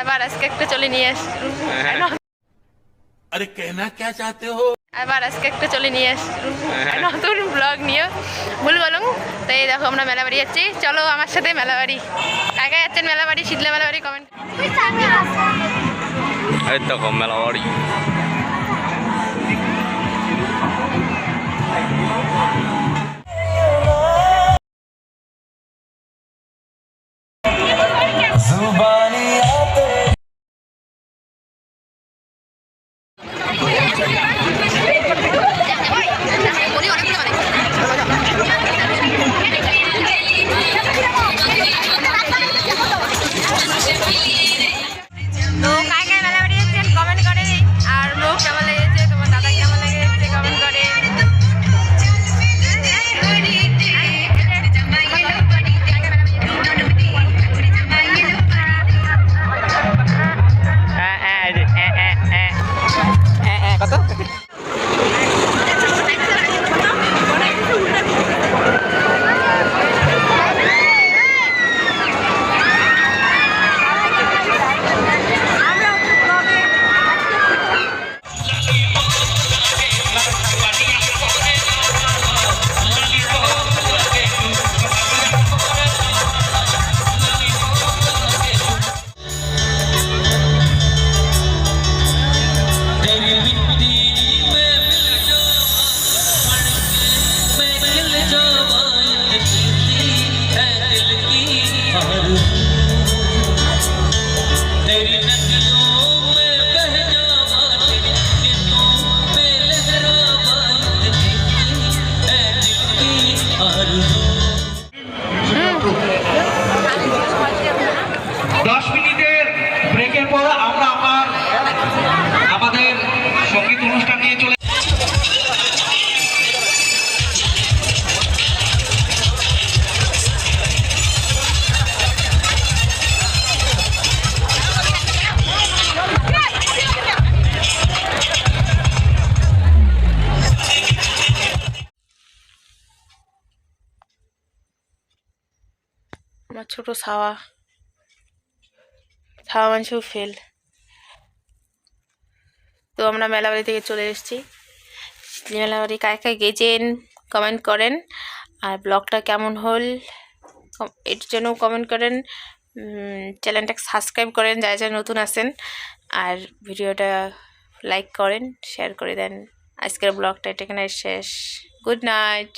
আবার আজকে একটু চলে নিয়ে আস। হ্যাঁ। আরে কেনা কে চাতে হো? আবার আজকে একটু চলে নিয়ে আস। হ্যাঁ। নতুন ব্লগ নিয়ে। ভুল বলুন। তো এই দেখো আমরা মেলা বাড়ি যাচ্ছি। চলো আমার সাথে মেলা বাড়ি কাকা যাচ্ছেন মেলা বাড়ি শীতলা মেলা বাড়ি কমেন্ট এই দেখো মেলা বাড়ি Zuba Thank you. দশ মিনিটের ব্রেকের পর আমরা আমার আমাদের সংগীত অনুষ্ঠান আমার ছোট ছাওয়া। ছাওয়া মানুষও ফেল। তো আমরা মেলাবাড়ি থেকে চলে এসেছি। মেলাবাড়ি কায় কায় গেছেন কমেন্ট করেন। আর ব্লগটা কেমন হল এটার জন্য কমেন্ট করেন। চ্যানেলটাকে সাবস্ক্রাইব করেন যারা যারা নতুন আছেন। আর ভিডিওটা লাইক করেন শেয়ার করে দেন। আজকের ব্লগটা এটা এখানে শেষ। Good night